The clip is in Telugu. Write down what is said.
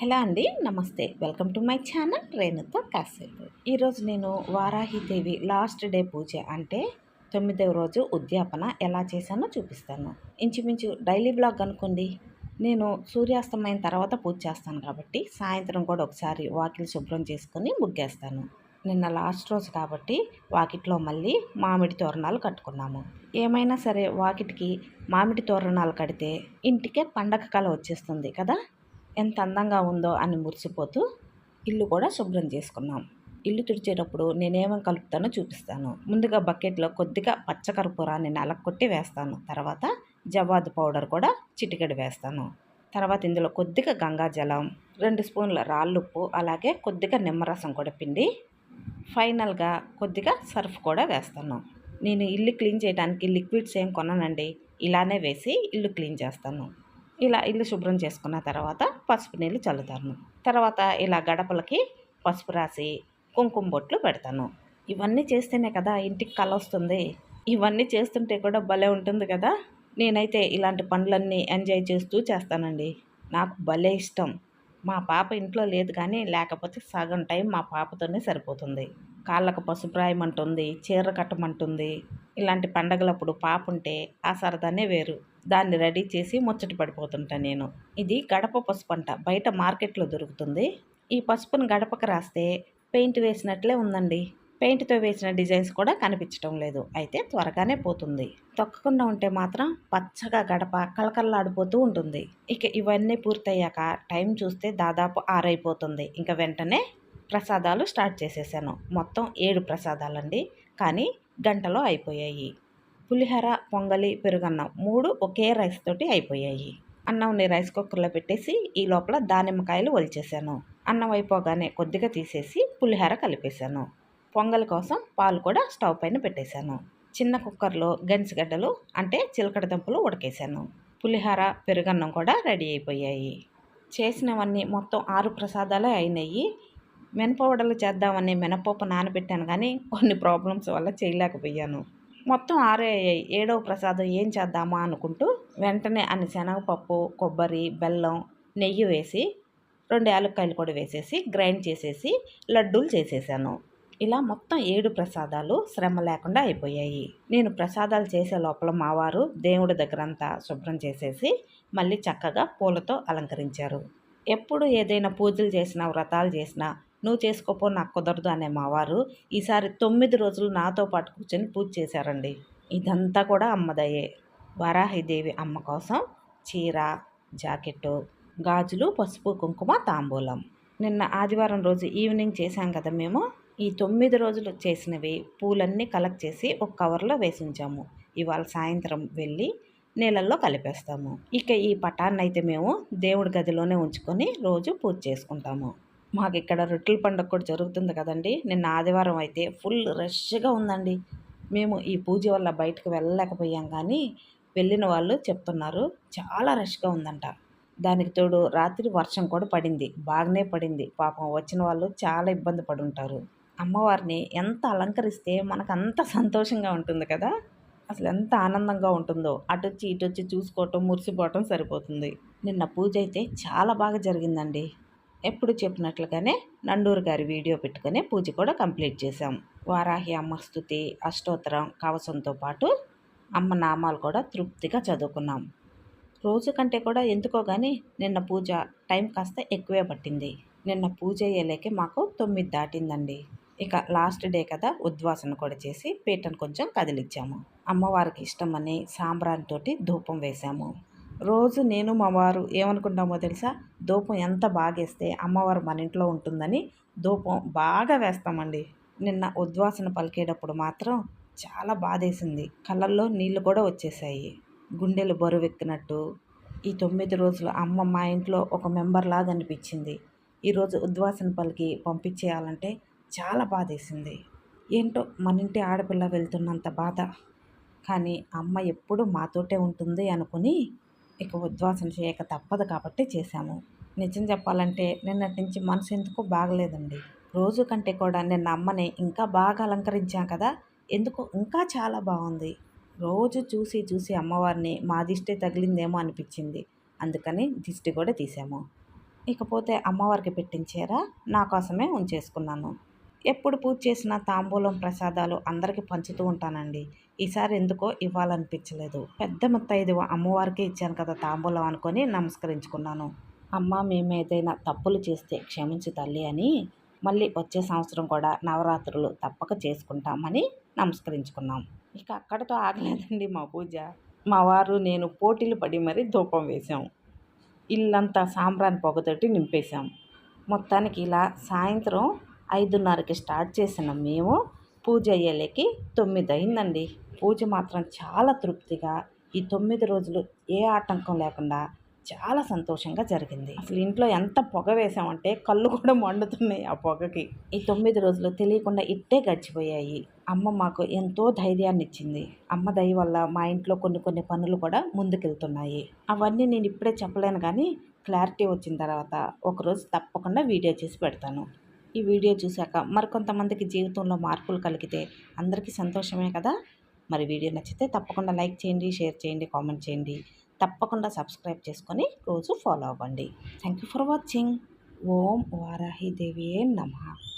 హలో అండి నమస్తే. వెల్కమ్ టు మై ఛానల్ రేణుతో కాసేపు. ఈరోజు నేను వారాహిదేవి లాస్ట్ డే పూజ అంటే తొమ్మిదవ రోజు ఉద్యాపన ఎలా చేశానో చూపిస్తాను. ఇంచుమించు డైలీ బ్లాగ్ అనుకోండి. నేను సూర్యాస్తమైన తర్వాత పూజ చేస్తాను కాబట్టి సాయంత్రం కూడా ఒకసారి వాకిలి శుభ్రం చేసుకొని ముగ్గేస్తాను. నిన్న లాస్ట్ రోజు కాబట్టి వాకిట్లో మళ్ళీ మామిడి తోరణాలు కట్టుకున్నాము. ఏమైనా సరే వాకిటికి మామిడి తోరణాలు కడితే ఇంటికే పండగ కళ వచ్చేస్తుంది కదా. ఎంత అందంగా ఉందో అని మురిసిపోతూ ఇల్లు కూడా శుభ్రం చేసుకున్నాం. ఇల్లు తుడిచేటప్పుడు నేనేమేమి కలుపుతానో చూపిస్తాను. ముందుగా బకెట్లో కొద్దిగా పచ్చకర్పూరాన్ని నలక్కొట్టి వేస్తాను. తర్వాత జవాదు పౌడర్ కూడా చిటికెడు వేస్తాను. తర్వాత ఇందులో కొద్దిగా గంగాజలం రెండు స్పూన్ల రాళ్ళుప్పు అలాగే కొద్దిగా నిమ్మరసం కూడా పిండి ఫైనల్గా కొద్దిగా సర్ఫ్ కూడా వేస్తాను. నేను ఇల్లు క్లీన్ చేయడానికి లిక్విడ్స్ ఏం కొననండి. ఇలానే వేసి ఇల్లు క్లీన్ చేస్తాను. ఇలా ఇల్లు శుభ్రం చేసుకున్న తర్వాత పసుపు నీళ్ళు చల్లుతాను. తర్వాత ఇలా గడపలకి పసుపు రాసి కుంకుమ బొట్లు పెడతాను. ఇవన్నీ చేస్తేనే కదా ఇంటికి కళ వస్తుంది. ఇవన్నీ చేస్తుంటే కూడా భలే ఉంటుంది కదా. నేనైతే ఇలాంటి పనులన్నీ ఎంజాయ్ చేస్తూ చేస్తానండి. నాకు భలే ఇష్టం. మా పాప ఇంట్లో లేదు కానీ లేకపోతే సగం టైం మా పాపతోనే సరిపోతుంది. కాళ్ళకు పసుపు రాయమంటుంది చీర కట్టమంటుంది ఇలాంటి పండగలప్పుడు పాప ఉంటే ఆ సరదానే వేరు. దాన్ని రెడీ చేసి ముచ్చట పడిపోతుంటా నేను. ఇది గడప పసుపు అంట బయట మార్కెట్లో దొరుకుతుంది. ఈ పసుపును గడపకు రాస్తే పెయింట్ వేసినట్లే ఉందండి. పెయింట్తో వేసిన డిజైన్స్ కూడా కనిపించడం లేదు. అయితే త్వరగానే పోతుంది. తొక్కకుండా ఉంటే మాత్రం పచ్చగా గడప కలకల్లాడిపోతూ ఉంటుంది. ఇక ఇవన్నీ పూర్తయ్యాక టైం చూస్తే దాదాపు ఆరైపోతుంది. ఇంకా వెంటనే ప్రసాదాలు స్టార్ట్ చేసేసాను. మొత్తం ఏడు ప్రసాదాలండి. కానీ గంటలో అయిపోయాయి. పులిహోర పొంగలి పెరుగన్నం మూడు ఒకే రైస్ తోటి అయిపోయాయి. అన్నంని రైస్ కుక్కర్లో పెట్టేసి ఈ లోపల దానిమ్మకాయలు ఒలిచేసాను అన్నం అయిపోగానే కొద్దిగా తీసేసి పులిహోర కలిపేశాను. పొంగల్ కోసం పాలు కూడా స్టవ్ పైన పెట్టేశాను. చిన్న కుక్కర్లో గంచిగడ్డలు అంటే చిలకడ దుంపలు ఉడకేశాను. పులిహోర పెరుగన్నం కూడా రెడీ అయిపోయాయి. చేసినవన్నీ మొత్తం ఆరు ప్రసాదాలే అయినాయి. మినపవడలు చేద్దామని మినపప్పు నానబెట్టాను కానీ కొన్ని ప్రాబ్లమ్స్ వల్ల చేయలేకపోయాను. మొత్తం ఆరే అయ్యాయి ఏడవ ప్రసాదం ఏం చేద్దామా అనుకుంటూ వెంటనే అన్ని శనగపప్పు కొబ్బరి బెల్లం నెయ్యి వేసి రెండు యాలక్కాయలు కూడా వేసేసి గ్రైండ్ చేసేసి లడ్డూలు చేసేసాను. ఇలా మొత్తం ఏడు ప్రసాదాలు శ్రమ లేకుండా అయిపోయాయి. నేను ప్రసాదాలు చేసే లోపల మావారు దేవుడి దగ్గరంతా శుభ్రం చేసేసి మళ్ళీ చక్కగా పూలతో అలంకరించారు. ఎప్పుడు ఏదైనా పూజలు చేసినా వ్రతాలు చేసినా నువ్వు చేసుకోపో నాకు కుదరదు అనే మావారు ఈసారి తొమ్మిది రోజులు నాతో పాటు కూర్చొని పూజ చేశారండి. ఇదంతా కూడా అమ్మదయ్యే వరాహిదేవి అమ్మ కోసం చీర జాకెట్టు గాజులు పసుపు కుంకుమ తాంబూలం. నిన్న ఆదివారం రోజు ఈవినింగ్ చేశాం కదా మేము. ఈ తొమ్మిది రోజులు చేసినవి పూలన్నీ కలెక్ట్ చేసి ఒక కవర్లో వేసి ఉంచాము ఇవాళ సాయంత్రం వెళ్ళి నీళ్ళల్లో కలిపేస్తాము. ఇక ఈ పటాన్ని అయితే మేము దేవుడి గదిలోనే ఉంచుకొని రోజు పూజ చేసుకుంటాము. మాకు ఇక్కడ రొట్టెల పండుగ కూడా జరుగుతుంది కదండి. నిన్న ఆదివారం అయితే ఫుల్ రష్గా ఉందండి. మేము ఈ పూజ వల్ల బయటకు వెళ్ళలేకపోయాం కానీ వెళ్ళిన వాళ్ళు చెప్తున్నారు. చాలా రష్గా ఉందంట. దానికి తోడు రాత్రి వర్షం కూడా పడింది. బాగానే పడింది. పాపం వచ్చిన వాళ్ళు చాలా ఇబ్బంది పడి ఉంటారు అమ్మవారిని ఎంత అలంకరిస్తే మనకు అంత సంతోషంగా ఉంటుంది కదా. అసలు ఎంత ఆనందంగా ఉంటుందో. అటొచ్చి ఇటొచ్చి చూసుకోవటం మురిసిపోవటం సరిపోతుంది. నిన్న పూజ అయితే చాలా బాగా జరిగిందండి. ఎప్పుడు చెప్పినట్లుగానే నండూరు గారి వీడియో పెట్టుకుని పూజ కూడా కంప్లీట్ చేశాం. వారాహి అమ్మ స్థుతి అష్టోత్తరం కవసంతో పాటు అమ్మ నామాలు కూడా తృప్తిగా చదువుకున్నాం. రోజు కంటే కూడా ఎందుకో కానీ నిన్న పూజ టైం కాస్త ఎక్కువే పట్టింది. నిన్న పూజ అయ్యేలేకే మాకు తొమ్మిది దాటిందండి. ఇక లాస్ట్ డే కదా ఉద్వాసన కూడా చేసి పీటను కొంచెం కదిలిచ్చాము. అమ్మవారికి ఇష్టమని సాంబ్రానితోటి ధూపం వేశాము. రోజు నేను మా వారు ఏమనుకుంటామో తెలుసా? ధూపం ఎంత బాగేస్తే అమ్మవారు మన ఇంట్లో ఉంటుందని ధూపం బాగా వేస్తామండి. నిన్న ఉద్వాసన పలికేటప్పుడు మాత్రం చాలా బాధేసింది. కళ్ళల్లో నీళ్ళు కూడా వచ్చేసాయి. గుండెలు బరువెక్కినట్టు. ఈ తొమ్మిది రోజులు అమ్మ మా ఇంట్లో ఒక మెంబర్ లాగా అనిపించింది ఈరోజు ఉద్వాసన పలికి పంపించేయాలంటే చాలా బాధేసింది. ఏంటో మన ఇంటి ఆడపిల్ల వెళ్తున్నంత బాధ. కానీ అమ్మ ఎప్పుడు మాతోటే ఉంటుంది అనుకుని ఇక ఉద్వాసన చేయక తప్పదు కాబట్టి చేశాము. నిజం చెప్పాలంటే నిన్నటి నుంచి మనసు ఎందుకో బాగలేదండి. రోజు కంటే కూడా నిన్న అమ్మని ఇంకా బాగా అలంకరించాం కదా ఎందుకో ఇంకా చాలా బాగుంది. రోజు చూసి చూసి అమ్మవారిని మా దిష్టి తగిలిందేమో అనిపించింది. అందుకని దిష్టి కూడా తీసాము ఇకపోతే అమ్మవారికి పెట్టించేరా నా కోసమే ఉంచేసుకున్నాను. ఎప్పుడు పూజ చేసిన తాంబూలం ప్రసాదాలు అందరికీ పంచుతూ ఉంటానండి. ఈసారి ఎందుకో ఇవ్వాలనిపించలేదు. పెద్ద ముత్తైదువ అమ్మవారికి ఇచ్చాను కదా తాంబూలం అనుకొని నమస్కరించుకున్నాను. అమ్మ మేము ఏదైనా తప్పులు చేస్తే క్షమించు తల్లి అని మళ్ళీ వచ్చే సంవత్సరం కూడా నవరాత్రులు తప్పక చేసుకుంటామని నమస్కరించుకున్నాం. ఇక అక్కడతో ఆగలేదండి మా పూజ. మా వారు నేను పోటీలు పడి మరీ ధూపం వేశాం. ఇల్లంతా సాంబ్రాన్ పొగతోటి నింపేశాం. మొత్తానికి ఇలా సాయంత్రం ఐదున్నరకి స్టార్ట్ చేసిన మేము పూజ అయ్యేలేకి తొమ్మిది అయిందండి పూజ మాత్రం చాలా తృప్తిగా ఈ తొమ్మిది రోజులు ఏ ఆటంకం లేకుండా చాలా సంతోషంగా జరిగింది. అసలు ఇంట్లో ఎంత పొగ వేసామంటే కళ్ళు కూడా మండుతున్నాయి ఆ పొగకి. ఈ తొమ్మిది రోజులు తెలియకుండా ఇట్టే గడిచిపోయాయి. అమ్మ మాకు ఎంతో ధైర్యాన్ని ఇచ్చింది అమ్మ దయ వల్ల మా ఇంట్లో కొన్ని కొన్ని పనులు కూడా ముందుకెళ్తున్నాయి. అవన్నీ నేను ఇప్పుడే చెప్పలేను కానీ క్లారిటీ వచ్చిన తర్వాత ఒకరోజు తప్పకుండా వీడియో చేసి పెడతాను. ఈ వీడియో చూశాక మరికొంతమందికి జీవితంలో మార్పులు కలిగితే అందరికీ సంతోషమే కదా? మరి వీడియో నచ్చితే తప్పకుండా లైక్ చేయండి షేర్ చేయండి కామెంట్ చేయండి. తప్పకుండా సబ్స్క్రైబ్ చేసుకొని రోజు ఫాలో అవ్వండి. Thank you for watching. ఓం వారాహి నమ నమః.